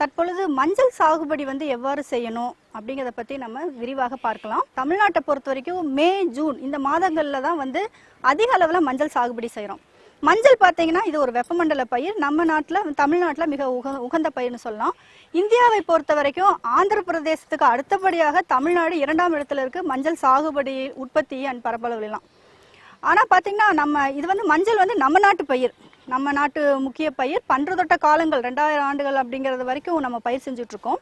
தற்பொழுது மஞ்சள் சாகுபடி வந்து எவ்வாறு செய்யணும் அப்படிங்கிறத பற்றி நம்ம விரிவாக பார்க்கலாம். தமிழ்நாட்டை பொறுத்த வரைக்கும் மே ஜூன் இந்த மாதங்களில் தான் வந்து அதிக அளவில் மஞ்சள் சாகுபடி செய்கிறோம் மஞ்சள் பார்த்தீங்கன்னா இது ஒரு வெப்பமண்டல பயிர். நம்ம நாட்டில் தமிழ்நாட்டில் மிக உக உகந்த பயிர்னு சொல்லலாம். இந்தியாவை பொறுத்த வரைக்கும் ஆந்திர பிரதேசத்துக்கு அடுத்தபடியாக தமிழ்நாடு இரண்டாம் இடத்துல இருக்கு மஞ்சள் சாகுபடி உற்பத்தி அண்ட் பரப்பளவுலாம். ஆனால் பார்த்தீங்கன்னா நம்ம இது வந்து மஞ்சள் வந்து நம்ம நாட்டு பயிர். நம்ம நாட்டு முக்கிய பயிர் பன்று தொட்ட காலங்கள் ரெண்டாயிரம் ஆண்டுகள் அப்படிங்கிறது வரைக்கும் நம்ம பயிர் செஞ்சுட்டு இருக்கோம்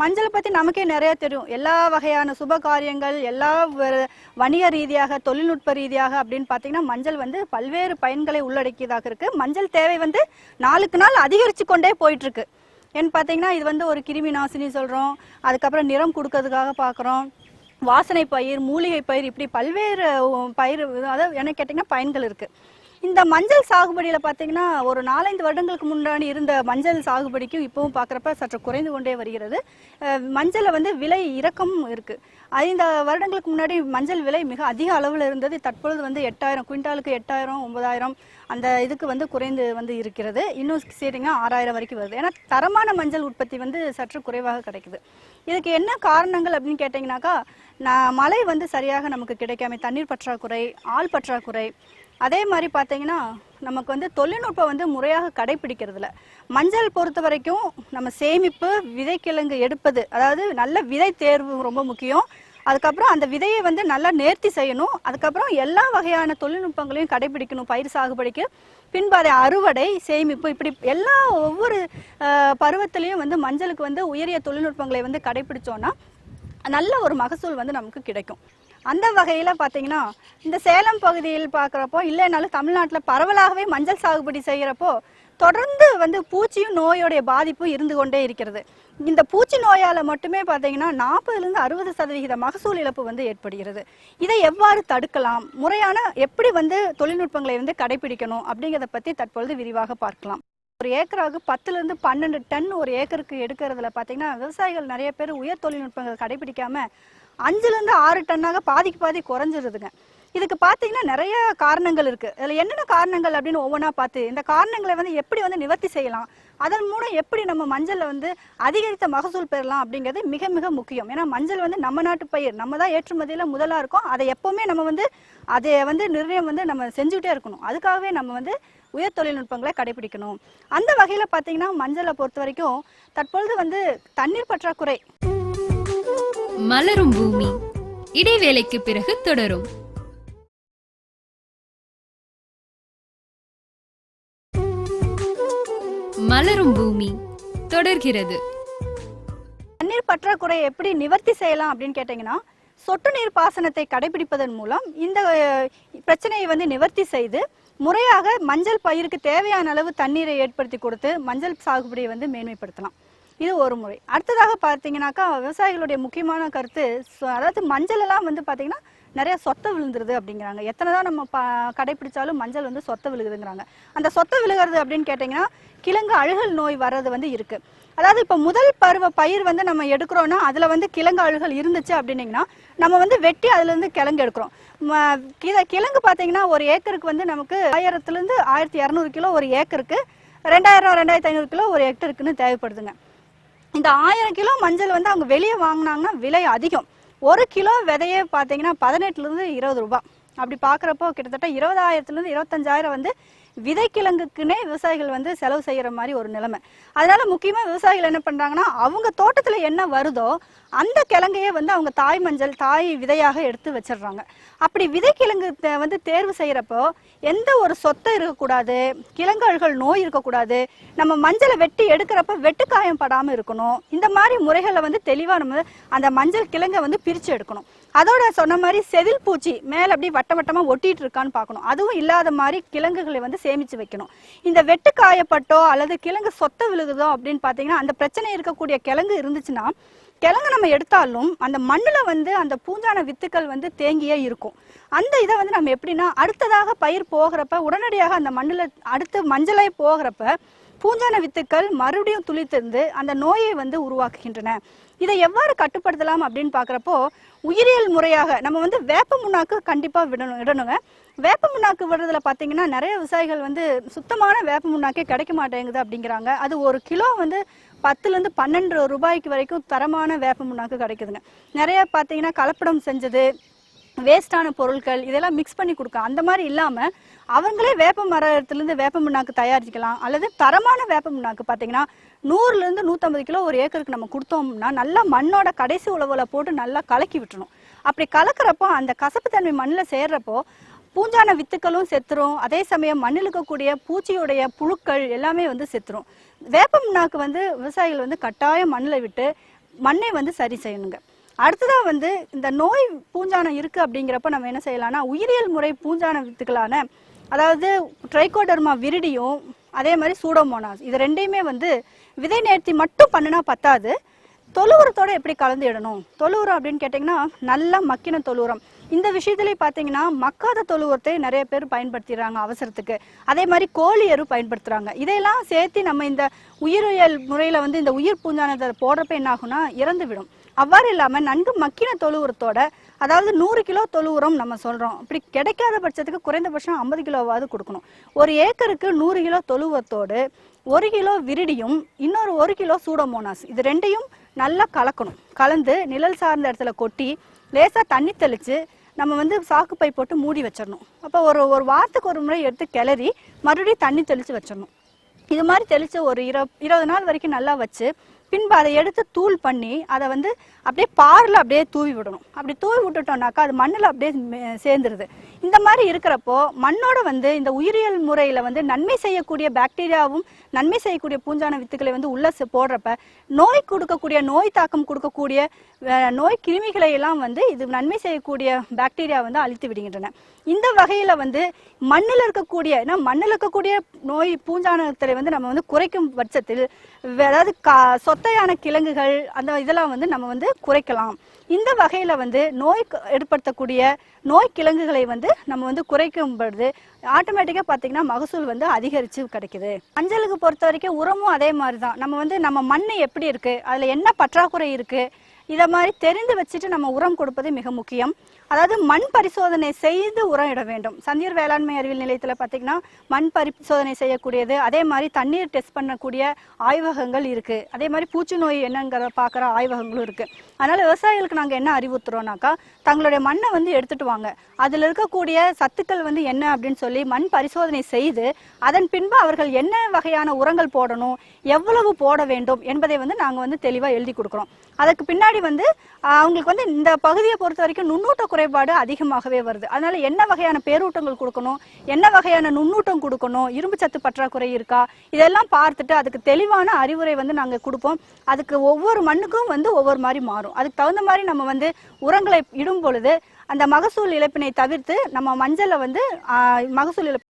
மஞ்சளை பற்றி நமக்கே நிறைய தெரியும். எல்லா வகையான சுப காரியங்கள் எல்லா வணிக ரீதியாக தொழில்நுட்ப ரீதியாக அப்படின்னு பார்த்தீங்கன்னா மஞ்சள் வந்து பல்வேறு பயன்களை உள்ளடக்கியதாக இருக்கு. மஞ்சள் தேவை வந்து நாளுக்கு நாள் அதிகரித்து கொண்டே போயிட்டு இருக்கு ஏன்னு பார்த்தீங்கன்னா இது வந்து ஒரு கிருமி நாசினி சொல்கிறோம் அதுக்கப்புறம் நிறம் கொடுக்கறதுக்காக பார்க்குறோம் வாசனை பயிர் மூலிகை பயிர் இப்படி பல்வேறு பயிர் அதாவது என்ன கேட்டிங்கன்னா பயன்கள் இருக்குது இந்த மஞ்சள் சாகுபடியில் பார்த்தீங்கன்னா ஒரு நாலஞ்சு வருடங்களுக்கு முன்னாடி இருந்த மஞ்சள் சாகுபடிக்கும் இப்பவும் பார்க்குறப்ப சற்று குறைந்து கொண்டே வருகிறது. மஞ்சளில் வந்து விலை இறக்கமும் இருக்குது ஐந்து வருடங்களுக்கு முன்னாடி மஞ்சள் விலை மிக அதிக அளவில் இருந்தது. தற்பொழுது வந்து எட்டாயிரம் குவிண்டாலுக்கு எட்டாயிரம் ஒன்பதாயிரம் அந்த இதுக்கு வந்து குறைந்து வந்து இருக்கிறது. இன்னும் சரிங்க ஆறாயிரம் வரைக்கும் வருது. ஏன்னா தரமான மஞ்சள் உற்பத்தி வந்து சற்று குறைவாக கிடைக்குது. இதுக்கு என்ன காரணங்கள் அப்படின்னு கேட்டிங்கனாக்கா நான் மழை வந்து சரியாக நமக்கு கிடைக்காம தண்ணீர் பற்றாக்குறை ஆள் பற்றாக்குறை அதே மாதிரி பார்த்தீங்கன்னா நமக்கு வந்து தொழில்நுட்பம் வந்து முறையாக கடைபிடிக்கிறதுல மஞ்சள் பொறுத்த வரைக்கும் நம்ம சேமிப்பு விதைக்கிழங்கு எடுப்பது அதாவது நல்ல விதை தேர்வு ரொம்ப முக்கியம். அதுக்கப்புறம் அந்த விதையை வந்து நல்லா நேர்த்தி செய்யணும். அதுக்கப்புறம் எல்லா வகையான தொழில்நுட்பங்களையும் கடைபிடிக்கணும் பயிர் சாகுபடிக்கு பின்பு அதை அறுவடை சேமிப்பு இப்படி எல்லா ஒவ்வொரு பருவத்திலையும் வந்து மஞ்சளுக்கு வந்து உயரிய தொழில்நுட்பங்களை வந்து கடைபிடிச்சோன்னா நல்ல ஒரு மகசூல் வந்து நமக்கு கிடைக்கும். அந்த வகையில் பார்த்தீங்கன்னா இந்த சேலம் பகுதியில் பார்க்குறப்போ இல்லைனாலும் தமிழ்நாட்டில் பரவலாகவே மஞ்சள் சாகுபடி செய்கிறப்போ தொடர்ந்து வந்து பூச்சியும் நோயோடைய பாதிப்பும் இருந்து கொண்டே இருக்கிறது. இந்த பூச்சி நோயால் மட்டுமே பார்த்தீங்கன்னா நாற்பதுலேருந்து அறுபது சதவிகித மகசூல் இழப்பு வந்து ஏற்படுகிறது. இதை எவ்வாறு தடுக்கலாம்? முறையான எப்படி வந்து தொழில்நுட்பங்களை வந்து கடைபிடிக்கணும்? அப்படிங்கிறத பற்றி தற்பொழுது விரிவாக பார்க்கலாம். ஒரு ஏக்கராவுக்கு பத்துலேருந்து பன்னெண்டு டன் ஒரு ஏக்கருக்கு எடுக்கிறதுல பார்த்தீங்கன்னா விவசாயிகள் நிறைய பேர் உயர் தொழில்நுட்பங்கள் கடைபிடிக்காமல் அஞ்சுலேருந்து ஆறு டன்னாக பாதிக்கு பாதி குறைஞ்சிருதுங்க. இதுக்கு பார்த்தீங்கன்னா நிறைய காரணங்கள் இருக்குது இதில் என்னென்ன காரணங்கள் அப்படின்னு ஒவ்வொன்றா பார்த்து இந்த காரணங்களை வந்து எப்படி வந்து நிவர்த்தி செய்யலாம்? அதன் மூலம் எப்படி நம்ம மஞ்சளில் வந்து அதிகரித்த மகசூல் பெறலாம் அப்படிங்கிறது மிக மிக முக்கியம். ஏன்னா மஞ்சள் வந்து நம்ம நாட்டு பயிர் நம்ம தான் ஏற்றுமதியில் முதலாக இருக்கும். அதை எப்போவுமே நம்ம வந்து அதை வந்து நிர்ணயம் வந்து நம்ம செஞ்சுக்கிட்டே இருக்கணும். அதுக்காகவே நம்ம வந்து உயர் தொழில்நுட்பங்களை கடைபிடிக்கணும். அந்த வகையில் பார்த்தீங்கன்னா மஞ்சளை பொறுத்த வரைக்கும் தற்பொழுது வந்து தண்ணீர் பற்றாக்குறை மலரும் பூமி. இடைவேளைக்கு பிறகு தொடரும். மலரும் பூமி. தொடர்கிறது. தண்ணீர் பற்றாக்குறை எப்படி நிவர்த்தி செய்யலாம் அப்படின்னு கேட்டிங்கன்னா சொட்டு நீர் பாசனத்தை கடைபிடிப்பதன் மூலம் இந்த பிரச்சனையை வந்து நிவர்த்தி செய்து முறையாக மஞ்சள் பயிருக்கு தேவையான அளவு தண்ணீரை ஏற்படுத்தி கொடுத்து மஞ்சள் சாகுபடியை வந்து மேன்மைப்படுத்தலாம். இது ஒரு முறை. அடுத்ததாக பார்த்தீங்கன்னாக்கா விவசாயிகளுடைய முக்கியமான கருத்து அதாவது மஞ்சள் எல்லாம் வந்து பார்த்தீங்கன்னா நிறைய சொத்தை விழுந்துருது அப்படிங்கிறாங்க. எத்தனை தான் நம்ம ப கடைப்பிடிச்சாலும் மஞ்சள் வந்து சொத்தை விழுகுதுங்கிறாங்க. அந்த சொத்தை விழுகிறது அப்படின்னு கேட்டிங்கன்னா கிழங்கு அழுகல் நோய் வர்றது வந்து இருக்கு. அதாவது இப்போ முதல் பருவ பயிர் வந்து நம்ம எடுக்கிறோம்னா அதில் வந்து கிழங்கு அழுகல் இருந்துச்சு அப்படின்னீங்கன்னா நம்ம வந்து வெட்டி அதுலேருந்து கிழங்கு எடுக்கிறோம். ம- கிழங்கு பார்த்தீங்கன்னா ஒரு ஏக்கருக்கு வந்து நமக்கு ஆயிரத்துலேருந்து ஆயிரத்தி இரநூறு கிலோ ஒரு ஏக்கருக்கு ரெண்டாயிரம் ரெண்டாயிரத்தி ஐநூறு கிலோ ஒரு ஹெக்டருக்குன்னு தேவைப்படுதுங்க. இந்த ஆயிரம் கிலோ மஞ்சள் வந்து அவங்க வெளியே வாங்கினாங்கன்னா விலை அதிகம். ஒரு கிலோ விதையே பார்த்தீங்கன்னா பதினெட்டுலேருந்து இருபது ரூபா அப்படி பார்க்குறப்போ கிட்டத்தட்ட இருபதாயிரத்துலேருந்து இருபத்தஞ்சாயிரம் வந்து விதைக்கிழங்குக்குன்னே விவசாயிகள் வந்து செலவு செய்கிற மாதிரி ஒரு நிலைமை. அதனால முக்கியமாக விவசாயிகள் என்ன பண்ணுறாங்கன்னா அவங்க தோட்டத்தில் என்ன வருதோ அந்த கிழங்கையே வந்து அவங்க தாய் மஞ்சள் தாய் விதையாக எடுத்து வச்சிடுறாங்க. அப்படி விதைக்கிழங்கு வந்து தேர்வு செய்கிறப்போ எந்த ஒரு சொத்தை இருக்கக்கூடாது கிழங்கல்கள் நோய் இருக்கக்கூடாது நம்ம மஞ்சளை வெட்டி எடுக்கிறப்ப வெட்டுக்காயம் படாமல் இருக்கணும் இந்த மாதிரி முறைகளை வந்து தெளிவாக நம்ம அந்த மஞ்சள் கிழங்கை வந்து பிரித்து எடுக்கணும். அதோட சொன்ன மாதிரி செதில் பூச்சி மேலே அப்படி வட்ட வட்டமாக ஒட்டிட்டு இருக்கான்னு பார்க்கணும். அதுவும் இல்லாத மாதிரி கிழங்குகளை வந்து சேமித்து வைக்கணும். இந்த வெட்டு காயப்பட்டோ அல்லது கிழங்கு சொத்த விழுகுதோ அப்படின்னு பார்த்தீங்கன்னா அந்த பிரச்சனை இருக்கக்கூடிய கிழங்கு இருந்துச்சுன்னா கிழங்கு நம்ம எடுத்தாலும் அந்த மண்ணில் வந்து அந்த பூஞ்சான வித்துக்கள் வந்து தேங்கியே இருக்கும். அந்த இதை வந்து நம்ம எப்படின்னா அடுத்ததாக பயிர் போகிறப்ப உடனடியாக அந்த மண்ணில் அடுத்து மஞ்சளை போகிறப்ப பூஞ்சான வித்துக்கள் மறுபடியும் துளித்திருந்து அந்த நோயை வந்து உருவாக்குகின்றன. இதை எவ்வாறு கட்டுப்படுத்தலாம் அப்படின்னு பார்க்குறப்போ உயிரியல் முறையாக நம்ம வந்து வேப்ப முன்னாக்கு கண்டிப்பாக விடணும் இடணுங்க. வேப்ப முன்னாக்கு விடுறதுல பார்த்தீங்கன்னா நிறைய விவசாயிகள் வந்து சுத்தமான வேப்ப முன்னாக்கே கிடைக்க மாட்டேங்குது அப்படிங்கிறாங்க. அது ஒரு கிலோ வந்து பத்துலேருந்து பன்னெண்டு ரூபாய்க்கு வரைக்கும் தரமான வேப்ப முன்னாக்கு கிடைக்குதுங்க. நிறைய பார்த்தீங்கன்னா கலப்படம் செஞ்சது வேஸ்டான பொருட்கள் இதெல்லாம் மிக்ஸ் பண்ணி கொடுக்கலாம் அந்த மாதிரி இல்லாமல் அவங்களே வேப்ப மரத்துலேருந்து வேப்ப முன்னாக்கு தயாரிக்கலாம். அல்லது தரமான வேப்ப முன்னாக்கு பார்த்தீங்கன்னா நூறுலேருந்து நூற்றம்பது கிலோ ஒரு ஏக்கருக்கு நம்ம கொடுத்தோம்னா நல்லா மண்ணோட கடைசி உழவுல போட்டு நல்லா கலக்கி விட்டுணும் அப்படி கலக்கிறப்போ அந்த கசப்புத்தன்மை மண்ணில் சேர்றப்போ பூஞ்சான வித்துக்களும் செத்துரும். அதே சமயம் மண்ணில் இருக்கக்கூடிய பூச்சியுடைய புழுக்கள் எல்லாமே வந்து செத்துரும். வேப்பம் நாக்கு வந்து விவசாயிகள் வந்து கட்டாயம் மண்ணில் விட்டு மண்ணை வந்து சரி செய்யணுங்க. அடுத்ததாக வந்து இந்த நோய் பூஞ்சானம் இருக்குது அப்படிங்கிறப்ப நம்ம என்ன செய்யலாம்னா உயிரியல் முறை பூஞ்சான வித்துக்களான அதாவது ட்ரைகோடர்மா விரிடியும் அதே மாதிரி சூடோமோனாஸ் இது ரெண்டையுமே வந்து விதை நேர்த்தி மட்டும் பண்ணினா பத்தாது. தொழு உரத்தோட எப்படி கலந்து இடணும் தொழு உரம் அப்படின்னு கேட்டிங்கன்னா நல்லா மக்கின தொழு உரம் இந்த விஷயத்துலேயே பார்த்தீங்கன்னா மக்காத தொழு உரத்தை நிறைய பேர் பயன்படுத்திடுறாங்க அவசரத்துக்கு. அதே மாதிரி கோழி எரு இதையெல்லாம் சேர்த்து நம்ம இந்த உயிரியல் முறையில் வந்து இந்த உயிர் பூஞ்சானத்தை போடுறப்ப என்ன ஆகும்னா இறந்து விடும் அவ்வாறு இல்லாம நன்கு மக்கின தொழு உரத்தோட அதாவது நூறு கிலோ தொழு உரம் நம்ம சொல்றோம். இப்படி கிடைக்காத பட்சத்துக்கு குறைந்தபட்சம் ஐம்பது கிலோவாவது கொடுக்கணும். ஒரு ஏக்கருக்கு நூறு கிலோ தொழு உரத்தோடு ஒரு கிலோ விரிடியும் இன்னொரு ஒரு கிலோ சூடோமோனாஸ். இது ரெண்டையும் நல்லா கலக்கணும். கலந்து நிழல் சார்ந்த இடத்துல கொட்டி லேசா தண்ணி தெளிச்சு நம்ம வந்து சாக்கு பை போட்டு மூடி வச்சிடணும். அப்போ ஒரு ஒரு வாரத்துக்கு ஒரு முறை எடுத்து கிளறி மறுபடியும் தண்ணி தெளிச்சு வச்சிடணும். இது மாதிரி தெளிச்சு ஒரு இரு இருபது நாள் வரைக்கும் நல்லா வச்சு பின்பு அதை எடுத்து தூள் பண்ணி அதை வந்து அப்படியே பாரில் அப்படியே தூவி விடணும். அப்படி தூவி விட்டுட்டோம்னாக்கா அது மண்ணில் அப்படியே சேர்ந்துருது. இந்த மாதிரி இருக்கிறப்போ மண்ணோட வந்து இந்த உயிரியல் முறையில் வந்து நன்மை செய்யக்கூடிய பாக்டீரியாவும் நன்மை செய்யக்கூடிய பூஞ்சான வித்துக்களை வந்து உள்ள போடுறப்ப நோய் கொடுக்கக்கூடிய நோய் தாக்கம் கொடுக்கக்கூடிய நோய் கிருமிகளை எல்லாம் வந்து இது நன்மை செய்யக்கூடிய பாக்டீரியா வந்து அழித்து விடுகின்றன. இந்த வகையில வந்து மண்ணில் இருக்கக்கூடிய ஏன்னா மண்ணில் இருக்கக்கூடிய நோய் பூஞ்சானத்தை வந்து நம்ம வந்து குறைக்கும் பட்சத்தில் வே- அதாவது கா சொத்தையான கிழங்குகள் அந்த இதெல்லாம் வந்து நம்ம வந்து குறைக்கலாம். இந்த வகையில் வந்து நோய் ஏற்படுத்தக்கூடிய நோய் கிழங்குகளை வந்து நம்ம வந்து குறைக்கும் பொழுது ஆட்டோமேட்டிக்காக பார்த்தீங்கன்னா மகசூல் வந்து அதிகரித்து கிடைக்குது. மஞ்சளுக்கு பொறுத்த வரைக்கும் உரமும் அதே மாதிரி தான் நம்ம வந்து நம்ம மண் எப்படி இருக்குது அதில் என்ன பற்றாக்குறை இருக்குது இதை மாதிரி தெரிந்து வச்சுட்டு நம்ம உரம் கொடுப்பது மிக முக்கியம். அதாவது மண் பரிசோதனை செய்து உரம் இட வேண்டும். சந்தியூர் வேளாண்மை அறிவியல் நிலையத்தில் பார்த்தீங்கன்னா மண் பரிசோதனை செய்யக்கூடியது அதே மாதிரி தண்ணீர் டெஸ்ட் பண்ணக்கூடிய ஆய்வகங்கள் இருக்குது அதே மாதிரி பூச்சி நோய் என்னங்கிறத பார்க்குற ஆய்வகங்களும் இருக்குது அதனால் விவசாயிகளுக்கு நாங்கள் என்ன அறிவுறுத்துறோம்னாக்கா தங்களுடைய மண்ணை வந்து எடுத்துகிட்டு வாங்க. அதில் இருக்கக்கூடிய சத்துக்கள் வந்து என்ன அப்படின்னு சொல்லி மண் பரிசோதனை செய்து அதன் பின்பு அவர்கள் என்ன வகையான உரங்கள் போடணும் எவ்வளவு போட வேண்டும் என்பதை வந்து நாங்கள் வந்து தெளிவாக எழுதி கொடுக்குறோம். அதுக்கு பின்னாடி வந்து அவங்களுக்கு வந்து இந்த பகுதியை பொறுத்த வரைக்கும் நுண்ணூட்ட குறைபாடு அதிகமாகவே வருது. அதனால என்ன வகையான பேரூட்டங்கள் கொடுக்கணும்? என்ன வகையான நுண்ணூட்டம் கொடுக்கணும்? இரும்பு சத்து பற்றாக்குறை இருக்கா? இதெல்லாம் பார்த்துட்டு அதுக்கு தெளிவான அறிவுரை வந்து நாங்கள் கொடுப்போம். அதுக்கு ஒவ்வொரு மண்ணுக்கும் வந்து ஒவ்வொரு மாதிரி மாறும். அதுக்கு தகுந்த மாதிரி நம்ம வந்து உரங்களை இடும் பொழுது அந்த மகசூல் இழப்பினை தவிர்த்து நம்ம மஞ்சளை வந்து மகசூல் இழப்பு